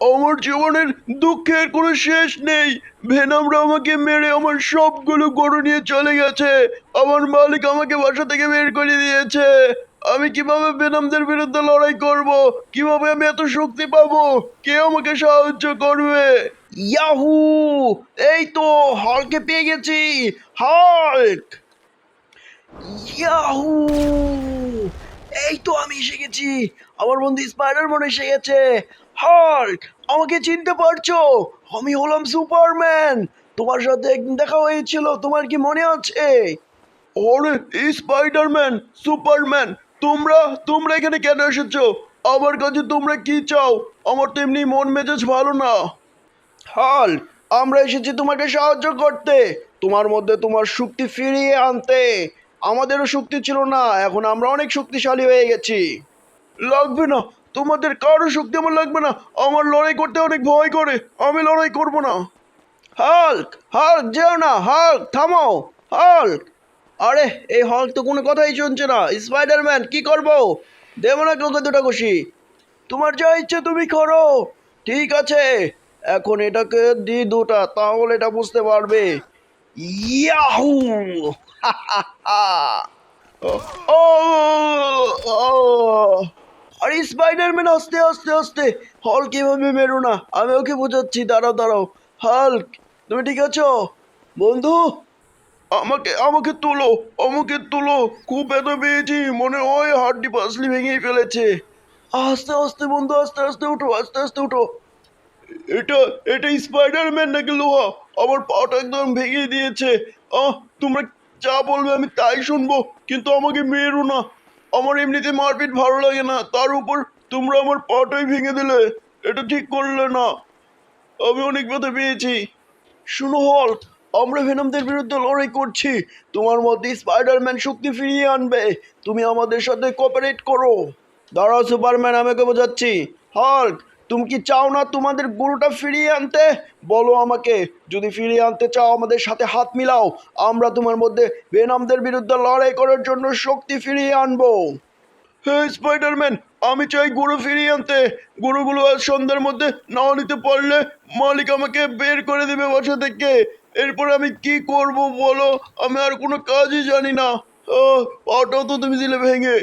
আমার জীবনের দুঃখের কোনো শেষ নেই। ভেনামরা আমাকে মেরে আমার সবগুলো গরু নিয়ে চলে গেছে। আমার মালিক আমাকে বাসা থেকে বের করে দিয়েছে। আমি কীভাবে ভেনামদের বিরুদ্ধে লড়াই করব? কীভাবে আমি এত শক্তি পাবো? কে আমাকে সাহায্য করবে? ইয়াহু! এই তো হলকে পেয়ে গেছি। Hulk yahoo! এই তো আমি এসে গেছি। আমার বন্ধু স্পাইডারম্যান এসে গেছে। হাল্ক আমাকে চিনতে পারছ? আমি হলাম সুপারম্যান। তোমার সাথে একদিন দেখা হয়েছিল তোমার কি মনে আছে? ওরে স্পাইডারম্যান সুপারম্যান তোমরা তোমরা এখানে কেন এসেছ? আমার কাছে তোমরা কি চাও? আমার তো এমনি মন মেজাজ ভালো না। হাল আমরা এসেছি তোমাকে সাহায্য করতে। তোমার মধ্যে তোমার শক্তি ফিরিয়ে আনতে। আমাদেরও শক্তি ছিল না এখন আমরা অনেক শক্তিশালী হয়ে গেছি। লাগবে না তোমাদের কারও শক্তি আমার লাগবে না আমার লড়াই করতে অনেক ভয় করে আমি লড়াই করব না হাল্ক হাল্ক যেও না হাল্ক থামো হাল্ক আরে এই হল্ক তো কোনো কথাই শুনছে না স্পাইডারম্যান কি করব দেবো না তোকে দুটো খুশি তোমার যা ইচ্ছে তুমি করো ঠিক আছে এখন এটাকে দি দুটা তাহলে এটা বুঝতে পারবে ইয়াহু ও ও আরে স্পাইডারম্যান, আস্তে আস্তে আস্তে। হল কীভাবে মেরো না। আমি ওকে বোঝাচ্ছি, দাঁড়াও দাঁড়াও। হাল্ক, তুমি ঠিক আছো? বন্ধু, আমাকে আমাকে তোলো আমাকে তোলো। খুব ব্যথা পেয়েছি, মনে হয় হাড্ডি পাসলি ভেঙেই ফেলেছে। আস্তে আস্তে, বন্ধু, আস্তে আস্তে উঠো, আস্তে আস্তে উঠো। এটা এটা স্পাইডারম্যান নাকি লোহা? আমার পাটা একদম ভেঙে দিয়েছে। আহ, তোমরা যা বলবে আমি তাই শুনব, কিন্তু আমাকে মেরো না। আমার এমনিতে মারপিট ভালো লাগে না। তার উপর তোমরা আমার পাটাই ভেঙে দিলে। এটা ঠিক করলে না। আমি অনেক ব্যথা পেয়েছি। শুনো হল আমরা ভেনমদের বিরুদ্ধে লড়াই করছি। তোমার মধ্যে স্পাইডারম্যান শক্তি ফিরিয়ে আনবে। তুমি আমাদের সাথে কোঅপারেট করো। দাঁড়াও, সুপারম্যান আমাকে বোঝাচ্ছি। হল্ক তুমি কি চাও না তোমাদের গরুটা ফিরিয়ে আনতে? বলো আমাকে, যদি ফিরিয়ে আনতে চাও আমাদের সাথে হাত মিলাও, আমরা তোমার মধ্যে বেনামদের বিরুদ্ধে লড়াই করার জন্য শক্তি ফিরিয়ে আনব। হে স্পাইডারম্যান, আমি চাই গরু ফিরিয়ে আনতে। গরুগুলো আজ সন্ধ্যার মধ্যে না নিতে পারলে মালিক আমাকে বের করে দেবে বাসা থেকে। এরপর আমি কি করব বলো? আমি আর কোনো কাজই জানি না। অটো তো তুমি দিলে ভেঙে।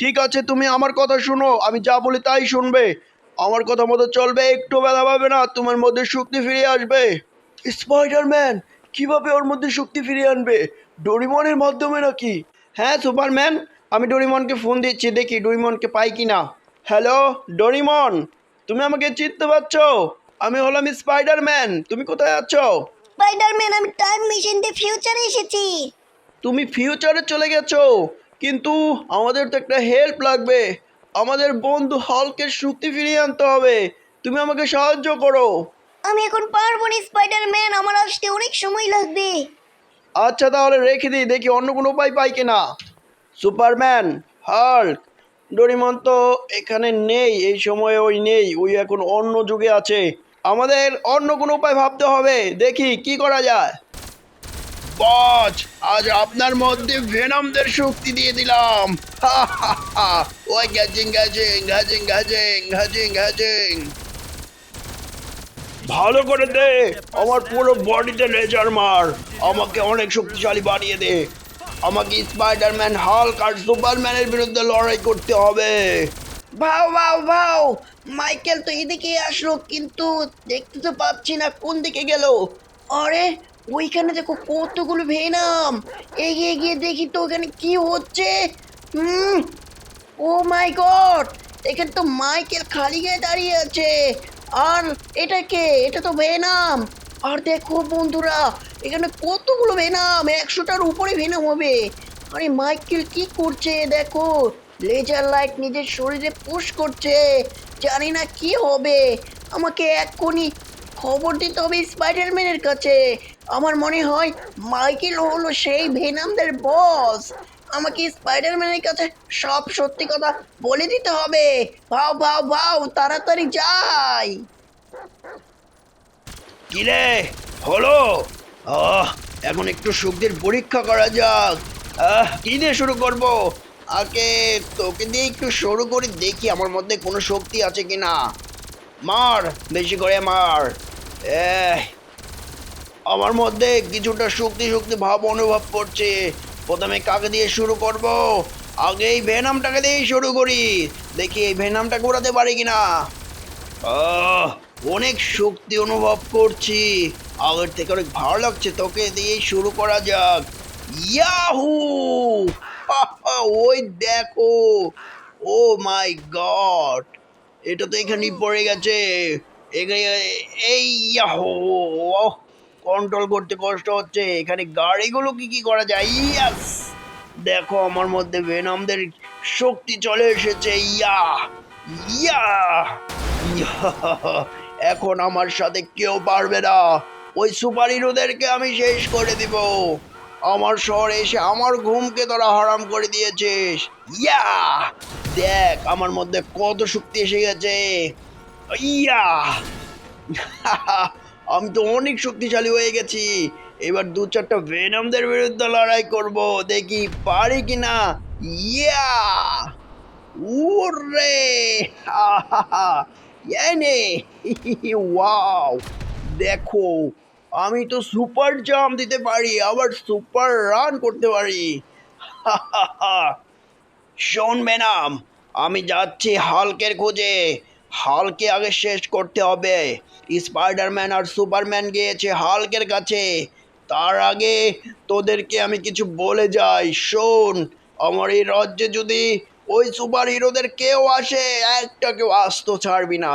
ঠিক আছে, তুমি আমার কথা শোনো, আমি যা বলি তাই শুনবে। আমার কথা মতো চলবে একটু বেলা পাবে না তোমার মধ্যে শক্তি ফিরিয়ে আসবে। স্পাইডারম্যান কীভাবে ওর মধ্যে শক্তি ফিরিয়ে আনবে? ডোরিমনের মাধ্যমে নাকি? হ্যাঁ সুপারম্যান আমি ডোরিমনকে ফোন দিচ্ছি দেখি ডোরিমনকে পাই কি না হ্যালো ডোরিমন তুমি আমাকে চিনতে পারছ? আমি হলাম স্পাইডারম্যান তুমি কোথায় আছো? স্পাইডারম্যান আমি টাইম মেশিন দিয়ে ফিউচারে এসেছি। তুমি ফিউচারে চলে গেছো কিন্তু আমাদের তো একটা হেল্প লাগবে। আমাদের বন্ধু হলকে শক্তি ফিরিয়ে আনতে হবে। তুমি আমাকে সাহায্য করো। আমি এখন পারব না স্পাইডারম্যান আমার আসতে অনেক সময় লাগবে। আচ্ছা তাহলে রেখে দিই। দেখি অন্য কোনো উপায় পাই কিনা। সুপারম্যান হাল্ক ডোরিমন তো এখানে নেই এই সময়ে ওই নেই। ওই এখন অন্য যুগে আছে। আমাদের অন্য কোনো উপায় ভাবতে হবে। দেখি কি করা যায়। বজ আজ আপনার মধ্যে ভেনমদের শক্তি দিয়ে দিলাম। ওই গ্যাজিং গ্যাজিং গ্যাজিং গ্যাজিং গ্যাজিং গ্যাজিং। ভালো করে দে, আমার পুরো বডিতে লেজার মার। আমাকে অনেক শক্তিশালী বানিয়ে দে। আমাকে স্পাইডারম্যান, হাল্ক আর সুপারম্যানের বিরুদ্ধে লড়াই করতে হবে। ভাও ভাও ভাও। মাইকেল তো এদিকে আসলো, কিন্তু দেখতে তো পাচ্ছি না কোন দিকে গেল। আরে ওইখানে দেখো কতগুলো ভেনাম। এগিয়ে গিয়ে দেখি তো ওখানে কি হচ্ছে। হুম। ও মাই গড, এখানে তো মাইকেল খালি গায়ে দাঁড়িয়ে আছে। আর এটা কে? এটা তো ভেনাম। আর দেখো বন্ধুরা, এখানে কতগুলো ভেনাম, একশোটার উপরে ভেনাম হবে। আরে মাইকেল কি করছে দেখো? লেজার লাইট নিজের শরীরে পুশ করছে। জানি না কি হবে। আমাকে এক্ষুনি খবর দিতে হবে স্পাইডারম্যানের কাছে। আমার মনে হয় মাইকেল হলো সেই ভেনামদের বস। আমাকে স্পাইডারম্যানের কাছে সব সত্যি কথা বলে দিতে হবে। ভাও ভাও ভাও তাড়াতাড়ি যাই। কিরে হলো? আহ এখন একটু শক্তির পরীক্ষা করা যাক। আহ কি দিয়ে শুরু করব? আগে তোকে দিয়ে একটু শুরু করে দেখি আমার মধ্যে কোনো শক্তি আছে কিনা। মার বেশি করে মার। এহ, আমার মধ্যে কিছুটা শক্তি শক্তি ভাব অনুভব করছে। প্রথমে কাকে দিয়ে শুরু করব? আগে এই ভেনামটাকে দিয়েই শুরু করি। দেখি এই ভেনামটাকে উড়াতে পারি কিনা। অনেক শক্তি অনুভব করছি। আগের থেকে অনেক ভালো লাগছে তোকে দিয়েই শুরু করা যাক। ইয়াহু! ওই দেখো। ও মাই গড, এটা তো এখানেই পড়ে গেছে। এই, ইয়াহু কন্ট্রোল করতে কষ্ট হচ্ছে। এখানে গাড়িগুলো কি কি করা যায়? ইয়াস দেখো, আমার মধ্যে ভেনামদের শক্তি চলে এসেছে। ইয়া ইয়া! এখন আমার সাথে কেউ পারবে না। ওই সুপার হিরোদেরকে আমি শেষ করে দিব। আমার শহরে এসে আমার ঘুমকে তোরা হারাম করে দিয়েছিস। ইয়া দেখ, আমার মধ্যে কত শক্তি এসে গেছে। ইয়া আমি তো অনেক শক্তিশালী হয়ে গেছি। এবার দু চারটা ভেনমদের বিরুদ্ধে লড়াই করব, দেখি পারি কিনা। ইয়া উরে নে! ওয়াও দেখো, আমি তো সুপার জাম দিতে পারি, আবার সুপার রান করতে পারি। শোন ম্যাডাম আমি যাচ্ছি হালকের খোঁজে। হালকে আগে শেষ করতে হবে। স্পাইডারম্যান আর সুপারম্যান গিয়েছে হালকের কাছে। তার আগে তোদেরকে আমি কিছু বলে যাই। শোন, আমার এই রাজ্যে যদি ওই সুপার হিরোদের কেউ আসে, একটা কেউ আসতো ছাড়বি না।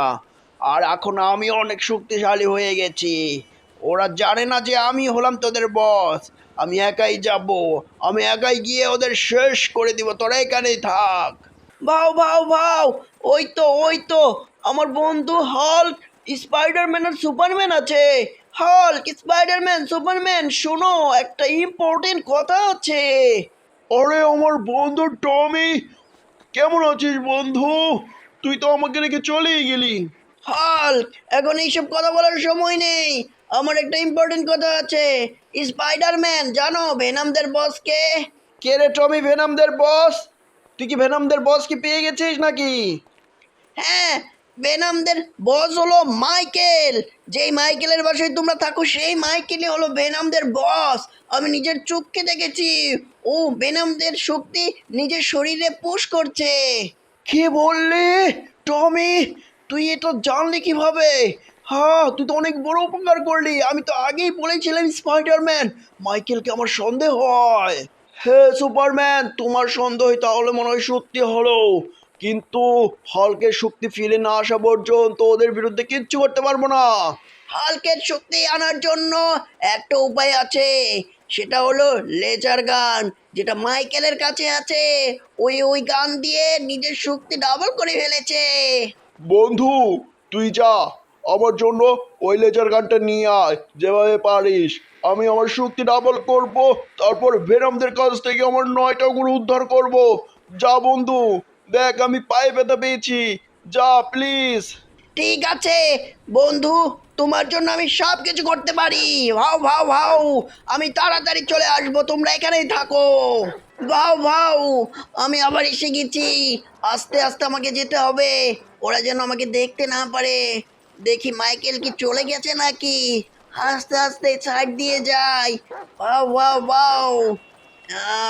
আর এখন আমি অনেক শক্তিশালী হয়ে গেছি। ওরা জানে না যে আমি হলাম তোদের বস আমি একাই যাব। আমি একাই গিয়ে ওদের শেষ করে দিব। তোরা এখানেই থাক। ভাও ভাও ভাও, ওই তো ওই তো। আমার বন্ধু হল্ক স্পাইডারম্যান আর সুপারম্যান আছে। হল্ক স্পাইডারম্যান সুপারম্যান শোনো একটা ইম্পর্টেন্ট কথা আছে। আরে আমার বন্ধু টমি কেমন আছিস বন্ধু? তুই তো আমাকে রেখে চলেই গেলি। হাল্ক এখন এইসব কথা বলার সময় নেই। আমার একটা ইম্পর্টেন্ট কথা আছে। স্পাইডারম্যান জানো ভেনামদের বসকে কে? রে টমি ভেনামদের বস তুই কি ভেনামদের বস কি পেয়ে গেছিস নাকি? হ্যাঁ ভেনামদের বস হলো মাইকেল। যেই মাইকেলের বাসায় তোমরা থাকো, সেই মাইকেলই হলো ভেনামদের বস। আমি নিজের চোখকে দেখেছি। ও ভেনামদের শক্তি নিজের শরীরে পুশ করছে। কি বললি? টমি, তুই এটা জানলি কীভাবে? হ্যাঁ তুই তো অনেক বড় উপকার করলি। আমি তো আগেই বলেছিলাম স্পাইডারম্যান, মাইকেলকে আমার সন্দেহ হয়। হে সুপারম্যান, তোমার সন্দেহ তাহলে মনে হয় সত্যি হলো। কিন্তু হলকের শক্তি ফিরে না আসা পর্যন্ত ওদের বিরুদ্ধে কিচ্ছু করতে পারব না। হালকের শক্তি আনার জন্য একটা উপায় আছে। সেটা হলো লেজার গান যেটা মাইকেলের কাছে আছে। ওই ওই গান দিয়ে নিজের শক্তি ডাবল করে ফেলেছে। বন্ধু তুই যা আমার জন্য ওই লেজার গানটা নিয়ে আয় যেভাবে পারিস। আমি আমার শক্তি ডাবল করব তারপর ভেরামদের কাছ থেকে আমার নয়টা গুলো উদ্ধার করব। যা বন্ধু। দেখ, আমি পায়ে ব্যথা পেয়েছি। যা প্লিজ ঠিক আছে, বন্ধু, তোমার জন্য আমি সব কিছু করতে পারি। ভাও ভাও ভাও, আমি তাড়াতাড়ি চলে আসব, তোমরা এখানেই থাকো। ভাও ভাও, আমি আবার এসে গেছি। আস্তে আস্তে আমাকে যেতে হবে। ওরা যেন আমাকে দেখতে না পারে। দেখি মাইকেল কি চলে গেছে নাকি? আস্তে আস্তে সাইড দিয়ে যাই। ভাও ভাও ভাও।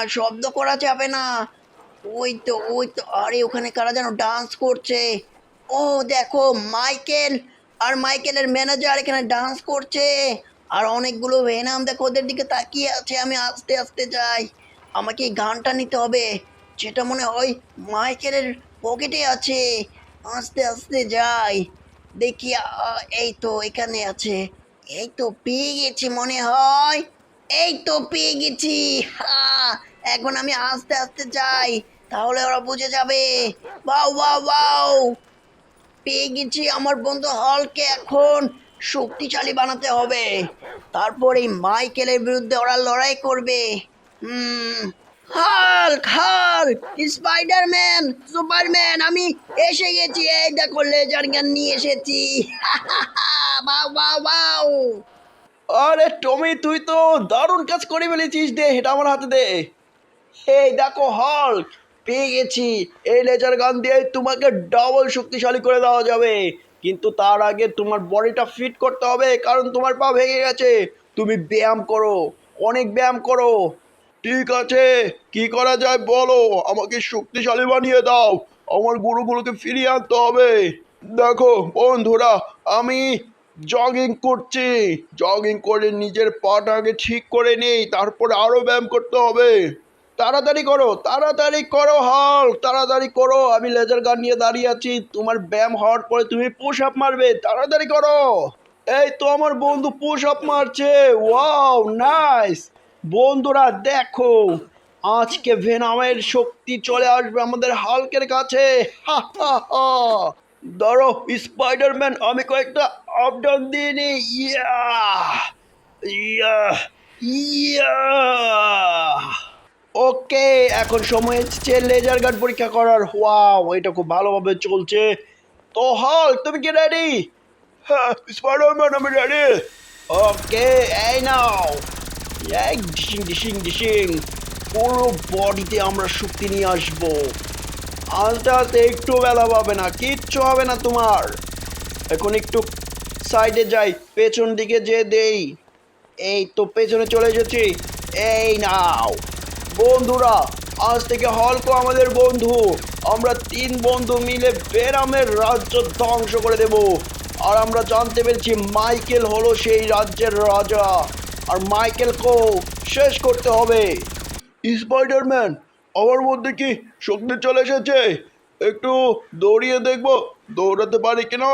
শব্দ করা যাবে না। ওই তো ওই তো আরে ওখানে কারা যেন ডান্স করছে? ও দেখো মাইকেল আর মাইকেলের ম্যানেজার এখানে ডান্স করছে। আর অনেকগুলো ভেনাম দেখো ওদের দিকে তাকিয়ে আছে আমি আস্তে আস্তে যাই। আমাকে গানটা নিতে হবে। যেটা মনে হয় মাইকেলের পকেটে আছে। আস্তে আস্তে যাই। দেখি এই তো এখানে আছে। এই তো পেয়ে গেছি মনে হয়। এই তো পেয়ে গেছি। হা, এখন আমি আস্তে আস্তে যাই, তাহলে ওরা বুঝে যাবে। বাউ বাউ বাউ পেয়ে গেছি আমার বন্ধু হলকে এখন। শক্তিশালী বানাতে হবে। তারপর এই মাইকেলের বিরুদ্ধে ওরা লড়াই করবে। হুম। হাল্ক হাল্ক, স্পাইডারম্যান, সুপারম্যান, আমি এসে গেছি। এই দেখো, লেজার গান নিয়ে এসেছি। বাউ বাউ বাউ আরে টমি, তুই তো দারুণ কাজ করে ফেলেছিস দে, এটা আমার হাতে দে। এই দেখো হল্ক, পেয়ে গেছি। এই লেজার গান দিয়ে তোমাকে ডবল শক্তিশালী করে দেওয়া যাবে। কিন্তু তার আগে তোমার বডিটা ফিট করতে হবে, কারণ তোমার পা ভেঙে গেছে। তুমি ব্যায়াম করো, অনেক ব্যায়াম করো। ঠিক আছে, কি করা যায় বলো? আমাকে শক্তিশালী বানিয়ে দাও। আমার গরুগুলোকে ফিরিয়ে আনতে হবে। দেখো, বন্ধুরা, আমি জগিং করছি। জগিং করে নিজের পাটাকে ঠিক করে নেই, তারপরে আরও ব্যায়াম করতে হবে। তাড়াতাড়ি করো তাড়াতাড়ি করো, হল, তাড়াতাড়ি করো। আমি লেজার গান নিয়ে দাঁড়িয়ে আছি, তোমার ব্যায়াম হওয়ার পরে তুমি পুশ আপ মারবে, তাড়াতাড়ি করো। এই তো আমার বন্ধু পুশ আপ মারছে ওয়াও নাইস বন্ধুরা, দেখো, আজকে ভেনামের শক্তি চলে আসবে আমাদের হালকের কাছে। হা হা ধরো স্পাইডারম্যান আমি কয়েকটা আপ ডাউন দিয়ে নিই ইয়া ইয়া ইয়া। ওকে, এখন সময় এসেছে লেজার গার্ড পরীক্ষা করার। ওয়াও এটা খুব ভালোভাবে চলছে। তো হল, তুমি কি রেডি হ্যাঁ আমি রেডি ওকে, এই নাও। এই ডিশিং ডিশিং ডিশিং পুরো বডিতে আমরা শক্তি নিয়ে আসব। আস্তে আস্তে একটু বেলা পাবে না, কিচ্ছু হবে না তোমার। এখন একটু সাইডে যাই, পেছন দিকে যে দেই। এই তো, পেছনে চলে এসেছি। এই নাও। বন্ধুরা আজ থেকে হলকো আমাদের বন্ধু। আমরা তিন বন্ধু মিলে বেরামের রাজ্য ধ্বংস করে দেব। আর আমরা জানতে পেরেছি মাইকেল হলো সেই রাজ্যের রাজা। আর মাইকেলকেও শেষ করতে হবে। স্পাইডারম্যান আমার মধ্যে কি শক্তি চলে এসেছে? একটু দৌড়িয়ে দেখব দৌড়াতে পারি কিনা?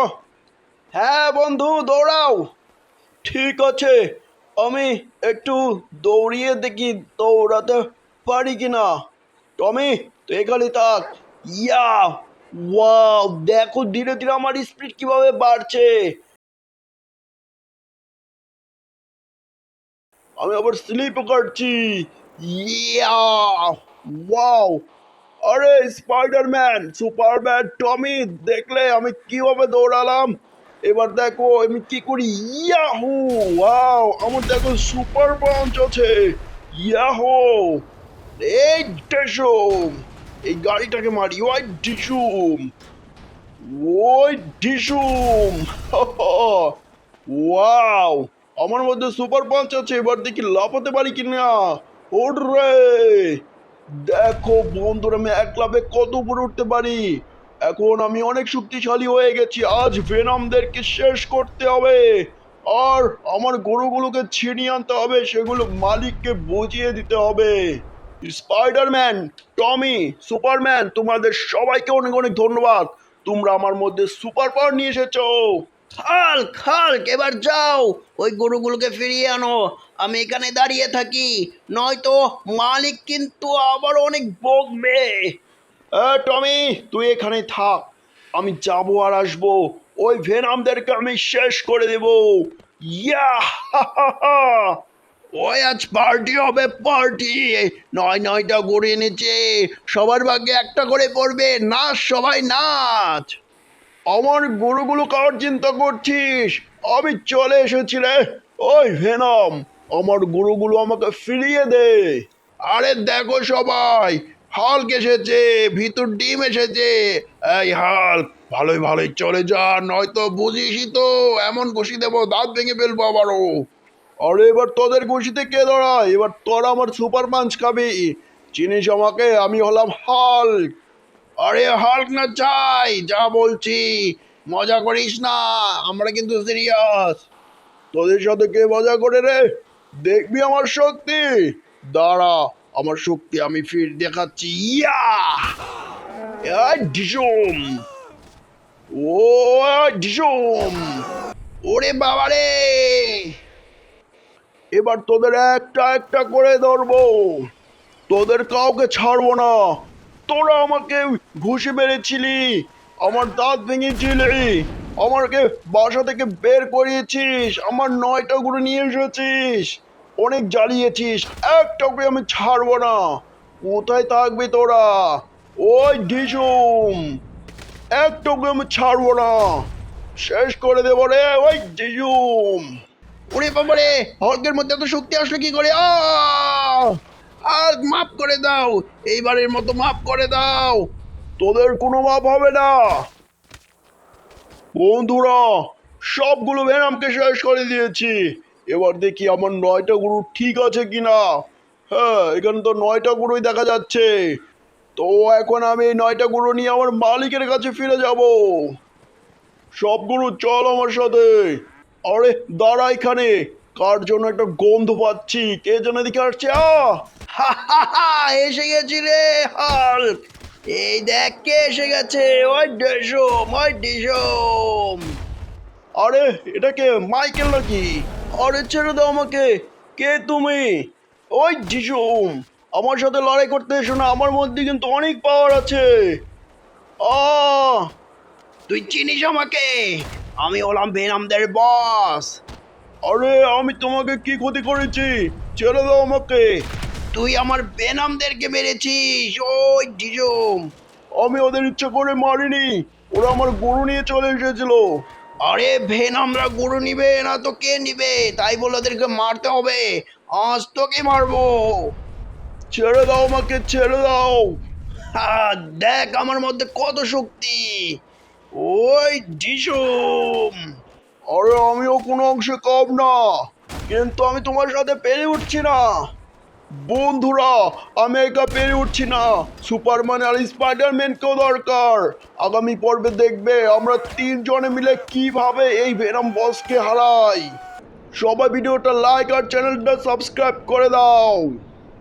হ্যাঁ বন্ধু দৌড়াও। ঠিক আছে আমি একটু দৌড়িয়ে দেখি দৌড়াতে পারি কিনা? টমি তো এখানে থাক। ইয়া, ওয়াও, দেখো, ধীরে ধীরে আমার স্পিড কীভাবে বাড়ছে। আমি আবার স্লিপ কাটছি। Yeah, wow. আরে স্পাইডারম্যান সুপারম্যান টমি, দেখলে আমি কীভাবে দৌড়ালাম? এবার দেখো, আমি কি করি? ইয়াহু, ওয়াও, আমার দেখো সুপার পাঞ্চ আছে। ইয়াহু এই ডিসুম, এই গাড়িটাকে মারি, ওই ডিসুম ওই ডিসুম ওয়াও, আমার মধ্যে সুপার পাঞ্চ আছে, এবার দেখি লাফাতে পারি কি কিনা ওরে, দেখো বন্ধুরা, আমি এক লাভে কত উপরে উঠতে পারি? এখন আমি অনেক শক্তিশালী হয়ে গেছি, আজ ভেনামদেরকে শেষ করতে হবে। আর আমার গরুগুলোকে ছিনিয়ে আনতে হবে, সেগুলো মালিককে বুঝিয়ে দিতে হবে। স্পাইডারম্যান টমি সুপারম্যান তোমাদের সবাইকে অনেক অনেক ধন্যবাদ। তোমরা আমার মধ্যে সুপার পাওয়ার নিয়ে এসেছ। হাল্ক হাল্ক এবার যাও। ওই গরুগুলোকে ফিরিয়ে আনো। আমি এখানে দাঁড়িয়ে থাকি। নয়তো মালিক কিন্তু আবার অনেক বকবে। টমি তুই এখানে থাক। আমি যাব আর আসব। ওই ভেনামদেরকে আমি শেষ করে দেব। ইয়া হা, হা, হা। ওই আজ পার্টি হবে পার্টি নয় নয়টা গড়ে এনেছে সবার ভাগ্যে একটা করে পড়বে। নাচ, সবাই নাচ। আমার গরুগুলো কার চিন্তা করছিস? আমি চলে এসেছি রে ওই ভেনম আমার গরুগুলো আমাকে ফিরিয়ে দে। আরে দেখো সবাই, হাল্ক এসেছে, ভিতর ডিম এসেছে। এই হাল্ক, ভালোই ভালোই, চলে যা, নয়তো বুঝিসই তো, এমন ঘুষি দেবো, দাঁত ভেঙে ফেলব আবারও। আরে, এবার তোদের ঘুষিতে কে দাঁড়ায়? এবার তোরা আমার সুপার পাঞ্চ খাবি। চিনিস আমাকে? আমি হলাম হাল্ক। আরে, হাল্ক না চাই যা বলছি। মজা করিস না, আমরা কিন্তু সিরিয়াস। তোদের সাথে কে মজা করে রে? দেখবি আমার শক্তি। দাঁড়া, আমার শক্তি আমি ফির দেখাচ্ছি। ইয়া! ডিসুম। ও ডিসুম। ওরে বাবা রে এবার তোদের একটা একটা করে ধরবো। তোদের কাউকে ছাড়বো না। তোরা আমাকে ঘুষি মেরেছিলি, আমার দাঁত ভেঙেছিলি, আমাকে বাসা থেকে বের করিয়েছিস, আমার নয়টা গুলো নিয়ে এসেছিস, অনেক জ্বালিয়েছিস একটাকে আমি ছাড়বো না। কোথায় থাকবি তোরা? ওই ঢিসুম একটাকে আমি ছাড়বো না। শেষ করে দেবো রে ওই ঢিসুম ওরে বাবারে হল্কের মধ্যে এত শক্তি আসলো কি করে! আর মাফ করে দাও, এইবারের মতো মাফ করে দাও। তোদের কোনো মাপ হবে না। বন্ধুরা, সবগুলো ভেনামকে শেষ করে দিয়েছি। এবার দেখি আমার নয়টা গরু ঠিক আছে কিনা। হ্যাঁ এখানে তো নয়টা গরুই দেখা যাচ্ছে। তো এখন আমি এই নয়টা গরু নিয়ে আমার মালিকের কাছে ফিরে যাব। সব গরু চল আমার সাথে। আরে দাঁড়া এখানে। কার জন্য একটা গন্ধ পাচ্ছি? কে যেন এদিকে আসছে? এসে গেছি রে, হাল্ক। এই দেখ, কে এসে গেছে? ওই ডেসম ওই ডেসম আরে, এটা কে? মাইকেল নাকি? আরে, ছেড়ে দাও আমাকে। কে তুমি? ওই যিশুম আমার সাথে লড়াই করতে এসো না, আমার মধ্যে কিন্তু অনেক পাওয়ার আছে। আহ তুই চিনিস আমাকে? আমি হলাম ভেনামদের বস আরে আমি তোমাকে কি ক্ষতি করেছি? ছেড়ে দাও আমাকে। তুই আমার বেনামদেরকে মেরেছিস ওই ডিজুম। আমি ওদের ইচ্ছা করে মারিনি। ওরা আমার গরু নিয়ে চলে এসেছিল। আরে ভেনামরা গরু নিবে না তো কে নিবে? তাই বলে ওদেরকে মারতে হবে। আজ তোকে মারবো। ছেড়ে দাও আমাকে ছেড়ে দাও। দেখ আমার মধ্যে কত শক্তি। ওই ডিসুম আরে, আমিও কোনো অংশে কম না, কিন্তু আমি তোমার সাথে পেরে উঠছি না। বন্ধুরা, আমি একা পেরে উঠছি না। সুপারম্যান আর স্পাইডারম্যানকেও দরকার। আগামী পর্বে দেখবে আমরা তিনজনে মিলে কীভাবে এই ভেনাম বসকে হারাই। সবাই ভিডিওটা লাইক আর চ্যানেলটা সাবস্ক্রাইব করে দাও।